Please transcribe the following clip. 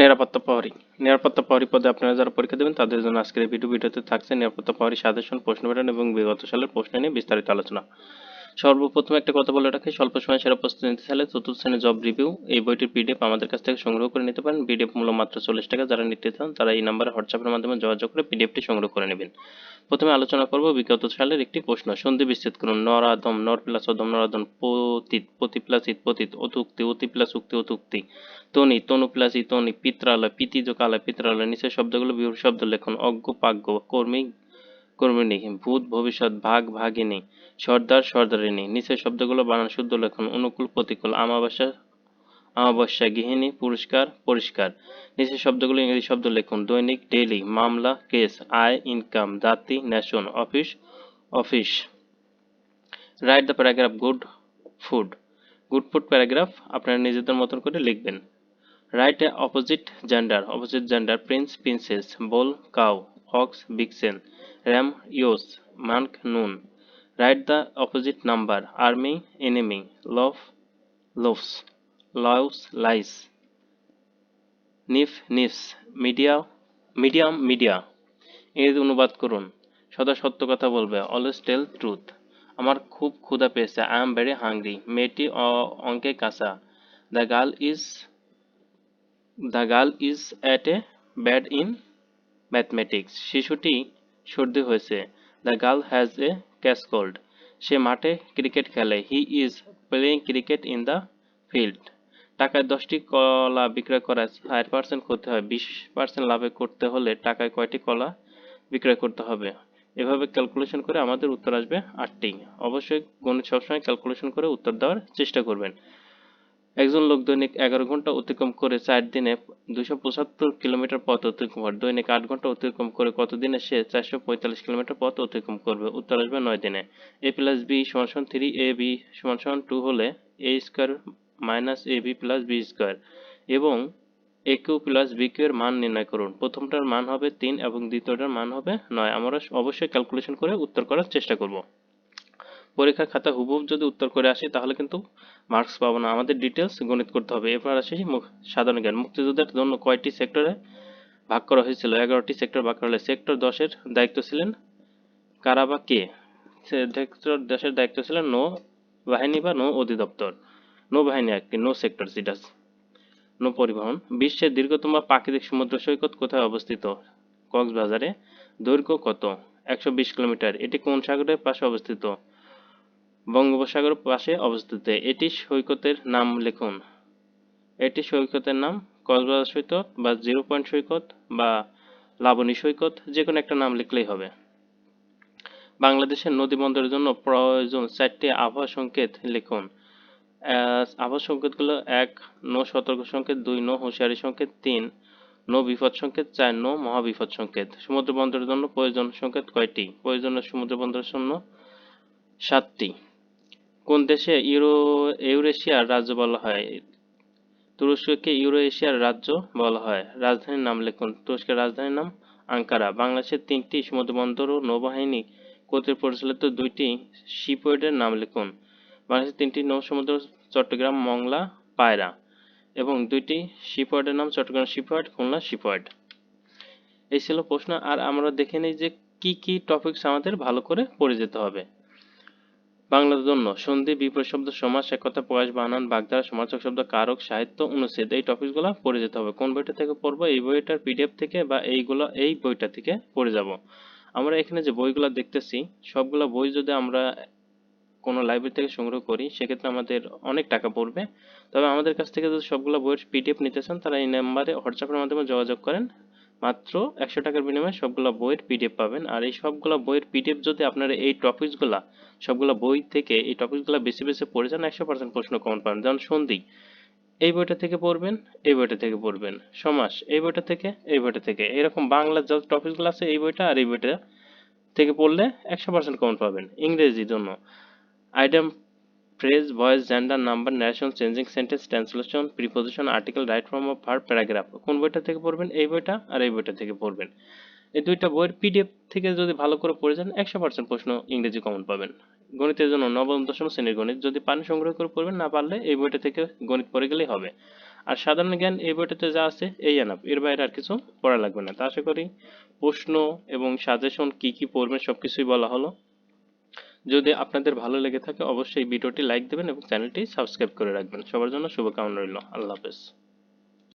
নিরাপত্তা পাওয়ারি নিরাপত্তা পাওয়ারি পদে আপনারা যারা পরীক্ষা দেবেন, তাদের জন্য আজকের ভিডিও ভিডিওতে থাকছে নিরাপত্তা পাওয়ারি সাজেশন, প্রশ্ন প্যাটার্ন এবং বিগত সালের প্রশ্ন নিয়ে বিস্তারিত আলোচনা। সর্বপ্রথম একটা কথা বলে রাখি, স্বল্প সময় সেরা প্রস্তুতি নিতে চাইলে চতুর্থ শ্রেণির জব রিভিউ এই বইটির পিডিএফ আমাদের কাছ থেকে সংগ্রহ করে নিতে পারেন। পিডিএফ মূল্য মাত্র চল্লিশ টাকা, যারা নিতে চান তারা এই নাম্বারে হোয়াটসঅ্যাপের মাধ্যমে যোগাযোগ করে পিডিএফটি সংগ্রহ করে নেবেন। প্রথমে আলোচনা করব বিগত সালের একটি প্রশ্ন। সন্ধি বিচ্ছেদ করুন। নর আদম নর প্লাস অদম নর আদম পতিত পতি প্লাস ইত পতিত, অতুক্তি অতি প্লাস উক্তি, অতুক্তি, তনি তনু প্লাস ইতনি পিত্রালয় পিতিজ কালয় পিত্রালয়, নিচের শব্দগুলো বিভূর শব্দ লেখন। অজ্ঞ পাজ্ঞ কর্মী কর্মিণী ভূত, ভবিষ্যৎ, ভাগ, ভাগিনী, সর্দার, সর্দারিনী। নিচের শব্দগুলো বানান শুদ্ধ লেখন, অনুকূল প্রতিকূল আমাবস্যা অমাবস্যা, গৃহিণী, পুরস্কার, পরিষ্কার। নিচের শব্দগুলো ইংরেজি শব্দ লিখুন, দৈনিক, ডেইলি, মামলা, কেস, আয়, ইনকাম, জাতি, nation, office office. Right the paragraph, good food. Good food paragraph আপনারা নিজেদের মতন করে লিখবেন। Right opposite gender opposite gender, prince, princess, ball, cow, ox vixen ram ewes monk nun right the opposite number army enemy loaf loaves louse lice knife knives media medium media এর অনুবাদ করুন, সদা সত্য কথা বলবে অলওয়েজ টেল ট্রুথ আমার খুব ক্ষুধা পেয়েছে আই এম ভেরি হাংরি মেয়েটি অঙ্কে কাঁচা। The girl is the girl is at a bad in mathematics শিশুটি সর্দি হয়েছে। The girl has a catch cold সে মাঠে ক্রিকেট খেলে। He is playing cricket in the field টাকায় দশটি কলা বিক্রয় করায় ষাট পার্সেন্ট করতে হয়। বিশ পার্সেন্ট লাভে করতে হলে টাকায় কয়টি কলা বিক্রয় করতে হবে? এভাবে ক্যালকুলেশন করে আমাদের উত্তর আসবে আটটি। অবশ্যই গণিত সবসময় ক্যালকুলেশন করে উত্তর দেওয়ার চেষ্টা করবেন। একজন লোক দৈনিক এগারো ঘণ্টা অতিক্রম করে চার দিনে দুশো পঁচাত্তর কিলোমিটার পথ অতিক্রম করে। দৈনিক আট ঘণ্টা অতিক্রম করে কত দিনে সে চারশো পঁয়তাল্লিশ কিলোমিটার পথ অতিক্রম করবে? উত্তর আসবে নয় দিনে। এ প্লাস বি সমান থ্রি এ বি সমান টু হলে A square minus A B plus B square এবং A cube plus B cube এর মান নির্ণয় করুন। প্রথমটার মান হবে তিন এবং দ্বিতীয়টার মান হবে নয়। আমরা অবশ্যই ক্যালকুলেশন করে উত্তর করার চেষ্টা করব। পরীক্ষার খাতা হুবহুব যদি উত্তর করে আসি, তাহলে কিন্তু মার্কস পাবো না। আমাদের ডিটেলস গণিত করতে হবে। এরপর আসি সাধারণ জ্ঞান। মুক্তিযুদ্ধের জন্য কয়টি সেক্টরে ভাগ করা হয়েছিল? এগারোটি সেক্টর ভাগ করা হলে সেক্টর দশের দায়িত্ব ছিলেন কারা বা কে? সেক্টর দশের দায়িত্ব ছিলেন নৌ বাহিনী বা নৌ অধিদপ্তর। নৌবাহিনী আর কি নৌ সেক্টর যেটা নৌ পরিবহন। বিশ্বের দীর্ঘতম প্রাকৃতিক সমুদ্র সৈকত কোথায় অবস্থিত? কক্সবাজারে। দৈর্ঘ্য কত? একশো বিশ কিলোমিটার। এটি কোন সাগরের পাশে অবস্থিত? বঙ্গোপসাগরের পাশে অবস্থিত। এটি সৈকতের নাম লিখুন। এটি সৈকতের নাম কক্সবাজার সৈকত বা জিরো পয়েন্ট সৈকত বা লাবণী সৈকত যে কোনো একটা নাম লিখলেই হবে। বাংলাদেশের নদী বন্দরের জন্য প্রয়োজন চারটি আবহাওয়া সংকেত লিখুন। আবহাওয়া সংকেতগুলো এক, নো সতর্ক সংকেত, দুই, নো হুঁশিয়ারি সংকেত, তিন, নো বিপদ সংকেত, চার, নো মহাবিপদ সংকেত। সমুদ্র বন্দরের জন্য প্রয়োজন সংকেত কয়টি? প্রয়োজনীয় সমুদ্র বন্দরের জন্য সাতটি। কোন দেশে ইউরো, ইউরেশিয়ার রাজ্য বলা হয়? তুরস্ককে ইউরো এশিয়ার রাজ্য বলা হয়। রাজধানীর নাম লিখুন। তুরস্কের রাজধানীর নাম আঙ্কারা। বাংলাদেশের তিনটি সমুদ্র বন্দর ও নৌবাহিনী কর্তৃক পরিচালিত দুইটি শিপওয়ার্ডের নাম লিখুন। বাংলাদেশের তিনটি নৌ সমুদ্র চট্টগ্রাম, মংলা, পায়রা এবং দুইটি শিপওয়ার্ডের নাম চট্টগ্রাম শিপওয়ার্ড খুলনা শিপওয়ার্ড এই ছিল প্রশ্ন। আর আমরা দেখে নিই যে কি কি টপিকস আমাদের ভালো করে পড়ে যেতে হবে। বাংলার জন্য সন্ধি বিপরীত শব্দ সমাস একতা প্রকাশ, বানান, বাগধারা সমার্থক শব্দ, কারক, সাহিত্য, অনুচ্ছেদ, এই টপিকসগুলো পড়ে যেতে হবে। কোন বইটা থেকে পড়ব? এই বইটার পিডিএফ থেকে বা এইগুলো, এই বইটা থেকে পড়ে যাব। আমরা এখানে যে বইগুলো দেখতেছি, সবগুলো বই যদি আমরা কোনো লাইব্রেরি থেকে সংগ্রহ করি, সেক্ষেত্রে আমাদের অনেক টাকা পড়বে। তবে আমাদের কাছ থেকে যদি সবগুলো বইয়ের পিডিএফ নিতে চান, তারা এই নাম্বারে হোয়াটসঅ্যাপের মাধ্যমে যোগাযোগ করেন। মাত্র একশো টাকার বিনিময়ে সবগুলো বইয়ের পিডিএফ পাবেন। আর এই সবগুলো বইয়ের পিডিএফ যদি আপনারা এই টপিকসগুলা সবগুলো বই থেকে এই টপিকসগুলো বেশি বেশি পড়ে যান, একশো পার্সেন্ট প্রশ্ন কমন পাবেন। যেমন সন্ধি, এই বইটা থেকে পড়বেন, এই বইটা থেকে পড়বেন। সমাস, এই বইটা থেকে, এই বইটা থেকে। এরকম বাংলার যত টপিকসগুলো আছে এই বইটা আর এই বইটা থেকে পড়লে একশো পার্সেন্ট কমন পাবেন। ইংরেজির জন্য। Item phrase voice gender number narration changing sentence translation preposition article right form of verb paragraph কোন বইটা থেকে পড়বেন? এই বইটা আর এই বইটা থেকে পড়বেন। এই দুইটা বইয়ের পিডিএফ থেকে যদি ভালো করে পড়ে যান, একশো পার্সেন্ট প্রশ্ন ইংরেজি কমন পাবেন। গণিতের জন্য নবম, দশম শ্রেণির গণিত যদি পান সংগ্রহ করে পড়বেন, না পারলে এই বইটা থেকে গণিত পড়ে গেলেই হবে। আর সাধারণ জ্ঞান এই বইটাতে যা আছে, এই এনাফ এর বাইরে আর কিছু পড়া লাগবে না। তা আশা করি প্রশ্ন এবং সাজেশন কি কি পড়বেন সব কিছুই বলা হলো। যদি আপনাদের ভালো লেগে থাকে, অবশ্যই ভিডিওটি লাইক দেবেন এবং চ্যানেলটি সাবস্ক্রাইব করে রাখবেন। সবার জন্য শুভকামনা রইল। আল্লাহ হাফেজ।